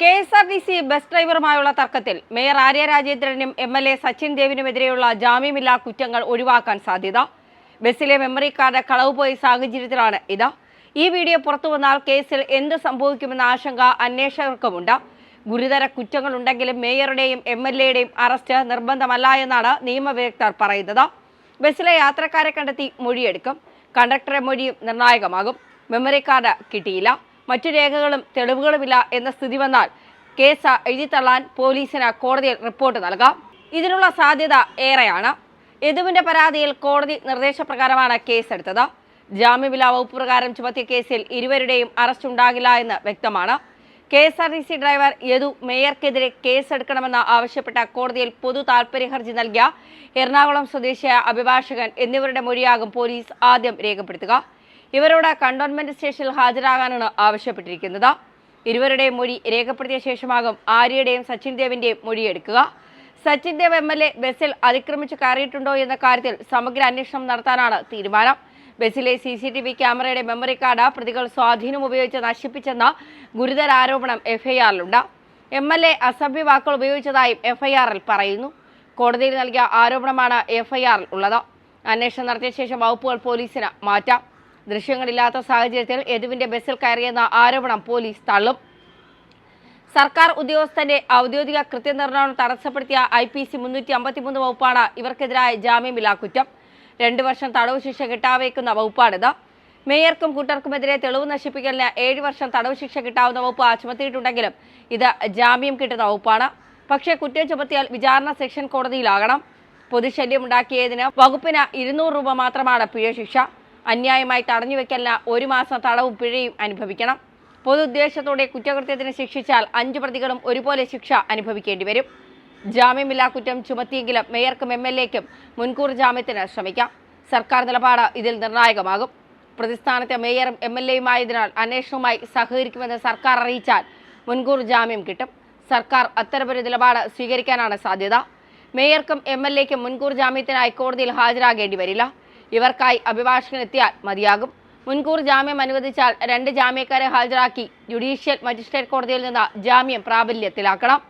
K S R T C bus ഡ്രൈവറുമായുള്ള തർക്കത്തിൽ mayor Arya രാജേന്ദ്രനും M L A Sachin ദേവിനുമെതിരെയുള്ള ജാമ്യമില്ലാ കുറ്റങ്ങൾ ഒഴിവാക്കാൻ സാധ്യത. ബസ്സിലെ മെമ്മറി കാർഡ് കളവ് പോയ സാഹചര്യത്തിലാണ് ഇത്. ഈ വീഡിയോ പുറത്തു വന്നാൽ കേസിൽ എന്ത് സംഭവിക്കുമെന്ന ആശങ്ക അന്വേഷകർക്കുമുണ്ട്. ഗുരുതര കുറ്റങ്ങളുണ്ടെങ്കിലും മേയറുടെയും എം എൽ എയുടെയും അറസ്റ്റ് നിർബന്ധമല്ല എന്നാണ് നിയമവിദഗ്ധർ പറയുന്നത്. ബസ്സിലെ യാത്രക്കാരെ കണ്ടെത്തി മൊഴിയെടുക്കും. കണ്ടക്ടറെ മൊഴിയും നിർണായകമാകും. മെമ്മറി കാർഡ് കിട്ടിയില്ല. മറ്റു രേഖകളും തെളിവുകളുമില്ല എന്ന സ്ഥിതി വന്നാൽ കേസ് എഴുതിത്തള്ളാൻ പോലീസിന് കോടതിയിൽ റിപ്പോർട്ട് നൽകാം. ഇതിനുള്ള സാധ്യത ഏറെയാണ്. യദുവിന്റെ പരാതിയിൽ കോടതി നിർദ്ദേശപ്രകാരമാണ് കേസെടുത്തത്. ജാമ്യമില്ലാ വകുപ്പ് പ്രകാരം ചുമത്തിയ കേസിൽ ഇരുവരുടെയും അറസ്റ്റ് ഉണ്ടാകില്ല എന്ന് വ്യക്തമാണ്. K S R T C driver Yadu മേയർക്കെതിരെ കേസെടുക്കണമെന്ന് ആവശ്യപ്പെട്ട കോടതിയിൽ പൊതു താൽപര്യ ഹർജി നൽകിയ എറണാകുളം സ്വദേശിയായ അഭിഭാഷകൻ എന്നിവരുടെ മൊഴിയാകും പോലീസ് ആദ്യം രേഖപ്പെടുത്തുക. ഇവരോട് കണ്ടോൺമെന്റ് സ്റ്റേഷനിൽ ഹാജരാകാനാണ് ആവശ്യപ്പെട്ടിരിക്കുന്നത്. ഇരുവരുടെയും മൊഴി രേഖപ്പെടുത്തിയ ശേഷമാകും ആര്യയുടെയും സച്ചിൻ ദേവിന്റെയും മൊഴിയെടുക്കുക. Sachin Dev M L A ബസ്സിൽ അതിക്രമിച്ച് കയറിയിട്ടുണ്ടോ എന്ന കാര്യത്തിൽ സമഗ്ര അന്വേഷണം നടത്താനാണ് തീരുമാനം. ബസ്സിലെ C C T V camera memory card പ്രതികൾ സ്വാധീനം ഉപയോഗിച്ച് നശിപ്പിച്ചെന്ന ഗുരുതര ആരോപണം എഫ്ഐആറിലുണ്ട്. എം എൽ എ അസഭ്യ വാക്കുകൾ ഉപയോഗിച്ചതായും എഫ്ഐആറിൽ പറയുന്നു. കോടതിയിൽ നൽകിയ ആരോപണമാണ് എഫ്ഐആറിൽ ഉള്ളത്. അന്വേഷണം നടത്തിയ ശേഷം വകുപ്പുകൾ പോലീസിന് മാറ്റാം. ദൃശ്യങ്ങളില്ലാത്ത സാഹചര്യത്തിൽ യദുവിന്റെ ബസ്സിൽ കയറിയെന്ന ആരോപണം പോലീസ് തള്ളും. സർക്കാർ ഉദ്യോഗസ്ഥന്റെ ഔദ്യോഗിക കൃത്യനിർവഹണം തടസ്സപ്പെടുത്തിയ ഐ പി സി മുന്നൂറ്റി അമ്പത്തിമൂന്ന് വകുപ്പാണ് ഇവർക്കെതിരായ ജാമ്യമില്ലാ കുറ്റം രണ്ടു വർഷം തടവ് ശിക്ഷ കിട്ടാവേക്കുന്ന വകുപ്പാണിത്. മേയർക്കും കൂട്ടർക്കുമെതിരെ തെളിവ് നശിപ്പിക്കലിന് ഏഴ് വർഷം തടവ് ശിക്ഷ കിട്ടാവുന്ന വകുപ്പ് ചുമത്തിയിട്ടുണ്ടെങ്കിലും ഇത് ജാമ്യം കിട്ടുന്ന വകുപ്പാണ്. പക്ഷേ കുറ്റം ചുമത്തിയാൽ വിചാരണ സെക്ഷൻ കോടതിയിലാകണം. പൊതുശല്യം ഉണ്ടാക്കിയതിന് വകുപ്പിന് ഇരുന്നൂറ് രൂപ മാത്രമാണ് പിഴ ശിക്ഷ. അന്യായമായി തടഞ്ഞുവെക്കലിന് ഒരു മാസം തടവും പിഴയും അനുഭവിക്കണം. പൊതു ഉദ്ദേശത്തോടെ കുറ്റകൃത്യത്തിന് ശിക്ഷിച്ചാൽ അഞ്ച് പ്രതികളും ഒരുപോലെ ശിക്ഷ അനുഭവിക്കേണ്ടി വരും. ജാമ്യമില്ലാ കുറ്റം ചുമത്തിയെങ്കിലും മേയർക്കും എം എൽ എക്കും മുൻകൂർ ജാമ്യത്തിന് ശ്രമിക്കാം. സർക്കാർ നിലപാട് ഇതിൽ നിർണായകമാകും. പ്രതിസ്ഥാനത്തെ മേയറും എം എൽ എയുമായതിനാൽ അന്വേഷണവുമായി സഹകരിക്കുമെന്ന് സർക്കാർ അറിയിച്ചാൽ മുൻകൂർ ജാമ്യം കിട്ടും. സർക്കാർ അത്തരമൊരു നിലപാട് സ്വീകരിക്കാനാണ് സാധ്യത. മേയർക്കും എം എൽ എക്കും മുൻകൂർ ജാമ്യത്തിനായി കോടതിയിൽ ഹാജരാകേണ്ടി വരില്ല. ഇവർക്കായി അഭിഭാഷകനെത്തിയാൽ മതിയാകും. മുൻകൂർ ജാമ്യം അനുവദിച്ചാൽ രണ്ട് ജാമ്യക്കാരെ ഹാജരാക്കി ജുഡീഷ്യൽ മജിസ്ട്രേറ്റ് കോടതിയിൽ നിന്ന് ജാമ്യം പ്രാബല്യത്തിലാക്കണം.